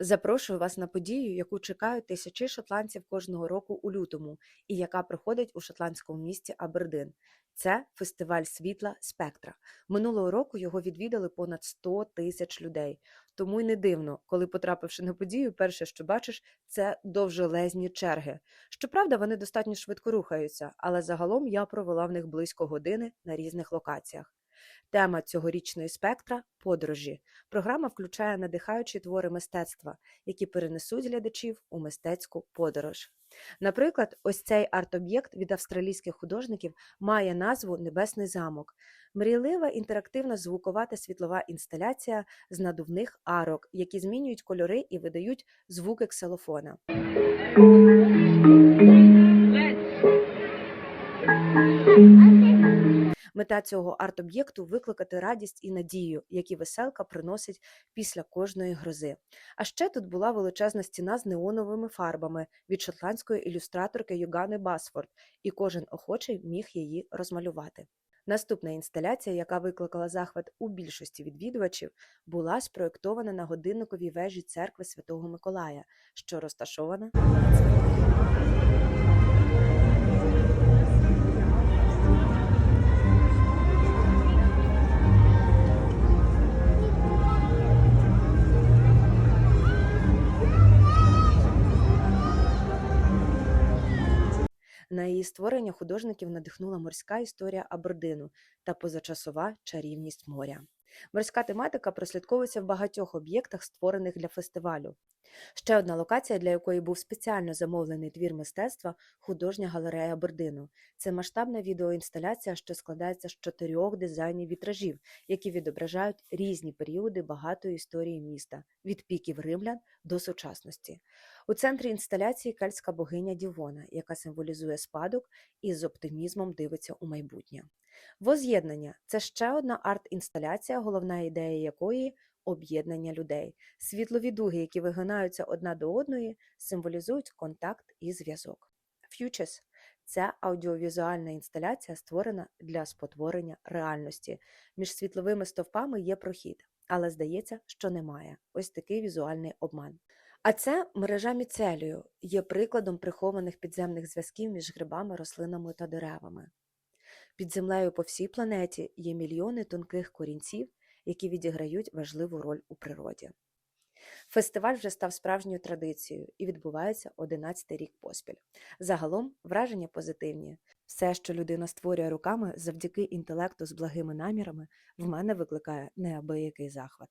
Запрошую вас на подію, яку чекають тисячі шотландців кожного року у лютому, і яка проходить у шотландському місті Абердин. Це фестиваль світла Спектра. Минулого року його відвідали понад 100 тисяч людей. Тому й не дивно, коли потрапивши на подію, перше, що бачиш, це довжелезні черги. Щоправда, вони достатньо швидко рухаються, але загалом я провела в них близько години на різних локаціях. Тема цьогорічної спектра подорожі. Програма включає надихаючі твори мистецтва, які перенесуть глядачів у мистецьку подорож. Наприклад, ось цей арт-об'єкт від австралійських художників має назву Небесний замок. Мрійлива інтерактивна звукова та світлова інсталяція з надувних арок, які змінюють кольори і видають звуки ксилофона. Мета цього арт-об'єкту викликати радість і надію, які веселка приносить після кожної грози. А ще тут була величезна стіна з неоновими фарбами від шотландської ілюстраторки Югани Басфорд, і кожен охочий міг її розмалювати. Наступна інсталяція, яка викликала захват у більшості відвідувачів, була спроєктована на годинниковій вежі церкви Святого Миколая, що розташована На її створення художників надихнула морська історія Абердину та позачасова чарівність моря. Морська тематика прослідковується в багатьох об'єктах, створених для фестивалю. Ще одна локація, для якої був спеціально замовлений твір мистецтва художня галерея Абердину. Це масштабна відеоінсталяція, що складається з чотирьох дизайнів вітражів, які відображають різні періоди багатої історії міста від піків римлян до сучасності. У центрі інсталяції кельтська богиня Дівона, яка символізує спадок і з оптимізмом дивиться у майбутнє. Воз'єднання це ще одна арт-інсталяція, головна ідея якої об'єднання людей. Світлові дуги, які вигинаються одна до одної, символізують контакт і зв'язок. Futures – це аудіовізуальна інсталяція, створена для спотворення реальності. Між світловими стовпами є прохід, але здається, що немає. Ось такий візуальний обман. А це мережа міцелію є прикладом прихованих підземних зв'язків між грибами, рослинами та деревами. Під землею по всій планеті є мільйони тонких корінців, які відіграють важливу роль у природі. Фестиваль вже став справжньою традицією і відбувається 11 рік поспіль. Загалом враження позитивні. Все, що людина створює руками завдяки інтелекту з благими намірами, в мене викликає неабиякий захват.